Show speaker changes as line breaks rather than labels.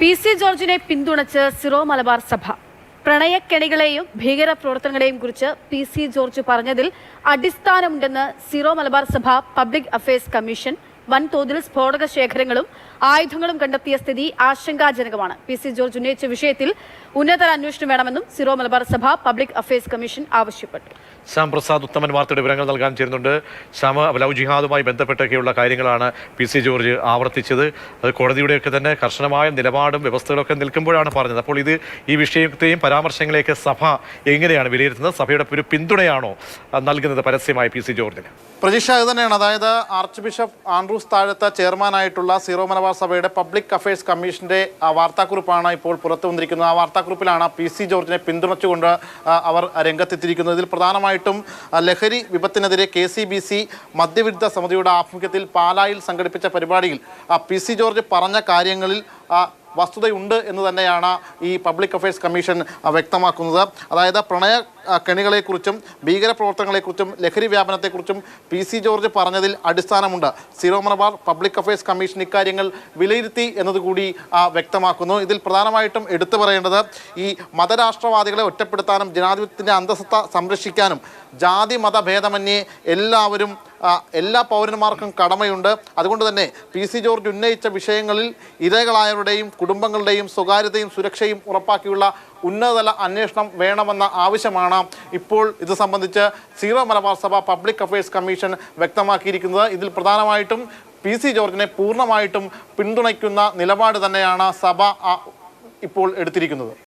P C ജോർജിനെ പിന്തുണച്ച് Syro Malabar സഭ. പ്രണയക്കെണികളെയും ഭീകര പ്രവർത്തനങ്ങളെയും കുറിച്ച് പി സി ജോർജ് പറഞ്ഞതിൽ അടിസ്ഥാനമുണ്ടെന്ന് സിറോ മലബാർ സഭ പബ്ലിക് അഫയേഴ്സ് കമ്മീഷൻ വൻതോതിൽ സ്ഫോടക ശേഖരങ്ങളും ആയുധങ്ങളും കണ്ടെത്തിയ സ്ഥിതി ആശങ്കാജനകമാണ്. പി സി ജോർജ് ഉന്നയിച്ച വിഷയത്തിൽ ഉന്നതതല അന്വേഷണം വേണമെന്നും സിറോ മലബാർ സഭ പബ്ലിക് അഫയേഴ്സ് കമ്മീഷൻ ആവശ്യപ്പെട്ടു.
ശ്യാം പ്രസാദ് ഉത്തമൻ വാർത്തയുടെ വിവരങ്ങൾ നൽകാൻ ചേരുന്നുണ്ട്. ശ്യാമ ലവ് ജിഹാദുമായി ബന്ധപ്പെട്ടൊക്കെയുള്ള കാര്യങ്ങളാണ് പി സി ജോർജ് ആവർത്തിച്ചത്. അത് കോടതിയുടെയൊക്കെ തന്നെ കർശനമായ നിലപാടും വ്യവസ്ഥകളൊക്കെ നിൽക്കുമ്പോഴാണ് പറഞ്ഞത്. അപ്പോൾ ഇത് ഈ വിഷയത്തെയും പരാമർശങ്ങളെയൊക്കെ സഭ എങ്ങനെയാണ് വിലയിരുത്തുന്നത്? സഭയുടെ ഒരു പിന്തുണയാണോ നൽകുന്നത് പരസ്യമായി പി സി ജോർജിന്?
പ്രതീക്ഷ അത് തന്നെയാണ്. അതായത് ആർച്ച് ബിഷപ്പ് ആൻഡ്രൂസ് താഴത്ത ചെയർമാനായിട്ടുള്ള സീറോ മലബാർ സഭയുടെ പബ്ലിക് അഫയേഴ്സ് കമ്മീഷന്റെ ആ, വാർത്താക്കുറിപ്പാണ് ഇപ്പോൾ പുറത്തു വന്നിരിക്കുന്നത്. ആ വാർത്താക്കുറിപ്പിലാണ് പി സി ജോർജിനെ പിന്തുണച്ചുകൊണ്ട് അവർ രംഗത്തെത്തിയിരിക്കുന്നത്. ഇതിൽ പ്രധാനമായിട്ടും ലഹരി വിപത്തിനെതിരെ കെ സി ബി സി മദ്യവിരുദ്ധ സമിതിയുടെ ആഭിമുഖ്യത്തിൽ പാലായിൽ സംഘടിപ്പിച്ച പരിപാടിയിൽ പി സി ജോർജ് പറഞ്ഞ കാര്യങ്ങളിൽ വസ്തുതയുണ്ട് എന്ന് തന്നെയാണ് ഈ പബ്ലിക് അഫയേഴ്സ് കമ്മീഷൻ വ്യക്തമാക്കുന്നത്. അതായത് പ്രണയ കെണികളെക്കുറിച്ചും ഭീകരപ്രവർത്തനങ്ങളെക്കുറിച്ചും ലഹരി വ്യാപനത്തെക്കുറിച്ചും പി സി ജോർജ് പറഞ്ഞതിൽ അടിസ്ഥാനമുണ്ട്. Syro Malabar public affairs commission ഇക്കാര്യങ്ങൾ വിലയിരുത്തി എന്നതുകൂടി വ്യക്തമാക്കുന്നു. ഇതിൽ പ്രധാനമായിട്ടും എടുത്തു പറയേണ്ടത് ഈ മതരാഷ്ട്രവാദികളെ ഒറ്റപ്പെടുത്താനും ജനാധിപത്യത്തിന്റെ അന്തസത്ത സംരക്ഷിക്കാനും ജാതി മതഭേദമന്യേ എല്ലാവരും എല്ലാ പൗരന്മാർക്കും കടമയുണ്ട്. അതുകൊണ്ട് തന്നെ പി സി ജോർജ് ഉന്നയിച്ച വിഷയങ്ങളിൽ ഇരകളായവരുടെയും കുടുംബങ്ങളുടെയും സ്വകാര്യതയും സുരക്ഷയും ഉറപ്പാക്കിയുള്ള ഉന്നതതല അന്വേഷണം വേണമെന്ന ആവശ്യമാണ് ഇപ്പോൾ ഇത് സംബന്ധിച്ച് സീറോ മലബാർ സഭ പബ്ലിക് അഫയേഴ്സ് കമ്മീഷൻ വ്യക്തമാക്കിയിരിക്കുന്നത്. ഇതിൽ പ്രധാനമായിട്ടും പി സി ജോർജിനെ പൂർണമായിട്ടും പിന്തുണയ്ക്കുന്ന നിലപാട് തന്നെയാണ് സഭ ഇപ്പോൾ എടുത്തിരിക്കുന്നത്.